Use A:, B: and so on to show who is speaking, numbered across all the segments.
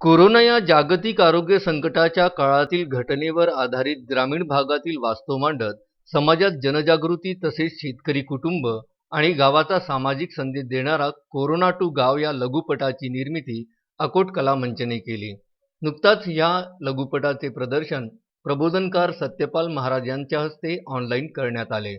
A: Corona या जागतिक आरोग्य संकटाच्या काळातील घटनेवर आधारित ग्रामीण भागातील वास्तव मांडत समाजात जनजागृती तसेच शेतकरी कुटुंब आणि गावाचा सामाजिक संदेश देणारा कोरोना टू गाव या लघुपटाची निर्मिती अकोट कला मंचने केली. नुकताच या लघुपटाचे प्रदर्शन प्रबोधनकार सत्यपाल महाराज यांच्या हस्ते ऑनलाईन करण्यात आले.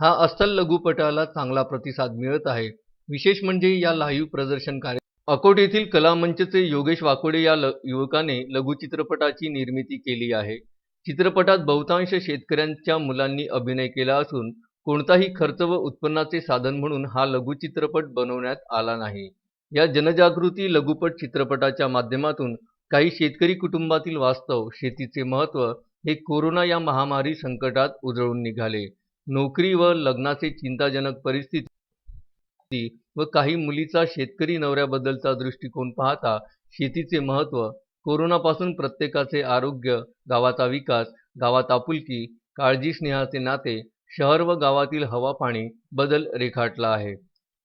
A: हा अस्सल लघुपटाला चांगला प्रतिसाद मिळत आहे. विशेष म्हणजे या लाईव्ह प्रदर्शन कार्य अकोट येथील कलामंचचे योगेश वाकोडे या ल युवकाने लघुचित्रपटाची निर्मिती केली आहे. चित्रपटात बहुतांश शेतकऱ्यांच्या मुलांनी अभिनय केला असून कोणताही खर्च व उत्पन्नाचे साधन म्हणून हा लघुचित्रपट बनवण्यात आला नाही. या जनजागृती लघुपट चित्रपटाच्या माध्यमातून काही शेतकरी कुटुंबातील वास्तव शेतीचे महत्त्व हे कोरोना या महामारी संकटात उजळून निघाले. नोकरी व लग्नाचे चिंताजनक परिस्थिती व काही मुलीचा शेतकरी नवऱ्याबद्दलचा दृष्टिकोन पाहता शेतीचे महत्त्व कोरोनापासून प्रत्येकाचे आरोग्य गावाचा विकास गावात आपुलकी काळजी स्नेहाचे नाते शहर व गावातील हवा पाणी बदल रेखाटला आहे.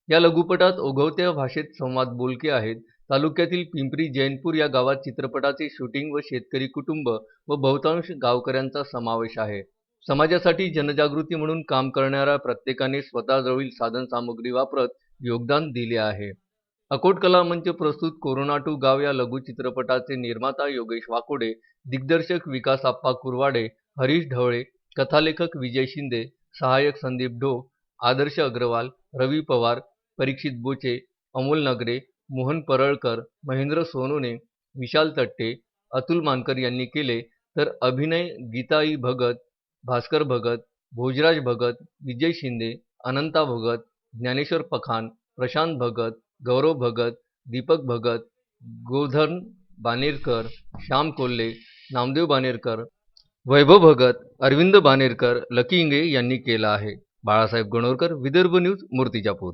A: या लघुपटात ओघवत्या भाषेत संवाद बोलके आहेत तालुक्यातील पिंपरी जैनपूर या गावात चित्रपटाचे शूटिंग व शेतकरी कुटुंब व बहुतांश गावकऱ्यांचा समावेश आहे. समाजासाठी जनजागृती म्हणून काम करणाऱ्या प्रत्येकाने स्वतःजवळील साधनसामुग्री वापरत योगदान दिले आहे. अकोट कला मंच प्रस्तुत कोरोना टू गाव या लघुचित्रपटाचे निर्माता योगेश वाकोडे दिग्दर्शक विकास आप्पा कुरवाडे हरीश ढवळे कथालेखक विजय शिंदे सहाय्यक संदीप ढो आदर्श अग्रवाल रवी पवार परीक्षित बोचे अमोल नगरे मोहन परळकर महेंद्र सोनोने विशाल तट्टे अतुल मानकर यांनी केले तर अभिनय गीताई भगत भास्कर भगत भोजराज भगत विजय शिंदे अनंता भगत ज्ञानेश्वर पखान प्रशांत भगत गौरव भगत दीपक भगत गोधन बानेरकर श्याम कोल्हे नामदेव बानेरकर वैभव भगत अरविंद बानेरकर लकी इंगे यांनी केला आहे. बाळासाहेब गणोरकर विदर्भ न्यूज मूर्तिजापूर.